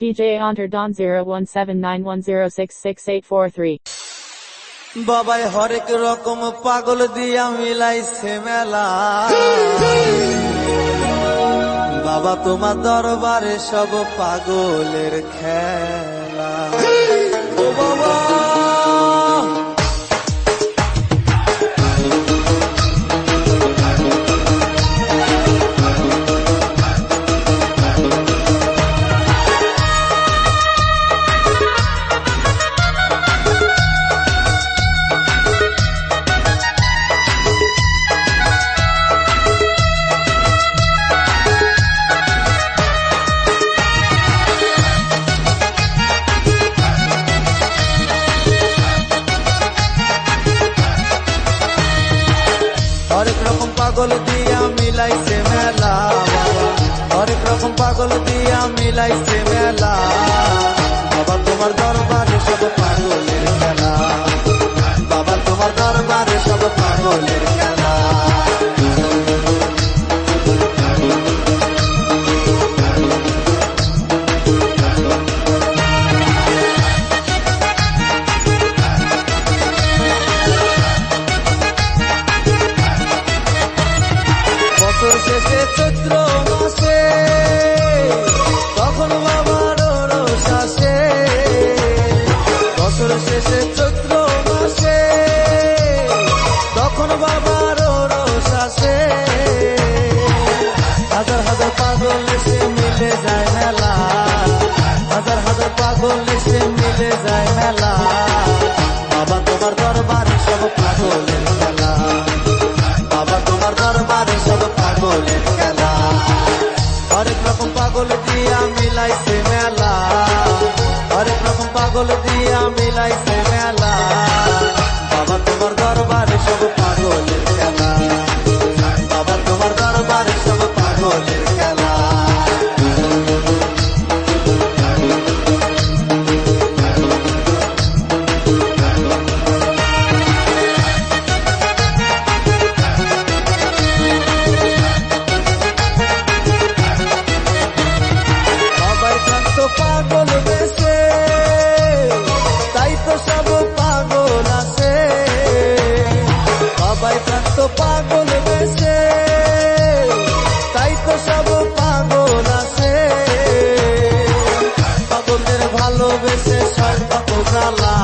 DJ Hunter Don 01791066843 বাবাই হরেক রকম পাগল দিয়া মিলাইছে মেলা। বাবা তোমার দরবারে সব পাগলের খেলা। পাগল দিয়া মিলাইছে মেলা। হরেক রকম পাগল দিয়া মিলাইছে মেলা। বাবা তোমার দরবারে হাজার হাজার পাগল এসে মিলে যায় মেলা। হাজার হাজার পাগল এসে মিলে যায় মেলা। বাবা তোমার দরবারে সব পাগলের খেলা। বাবা তোমার দরবারে সব পাগলের খেলা। হরেক রকম পাগল দিয়া মিলাইছে মেলা। হরেক রকম পাগল দিয়া মিলাইছে শান্ত পাগল বেশে তাই তো সব পাগল আছে। পাগলদের ভালোবেসে সর্বত জ্বালা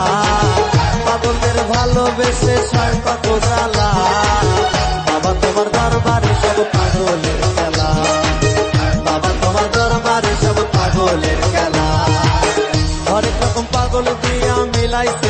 পাগলদের ভালোবেসে সর্বত জ্বালা বাবা তোমার দরবারে সব পাগলের খেলা, বাবা তোমার দরবারে সব পাগলের খেলা। হরেক রকম পাগল দিয়া মিলাইছে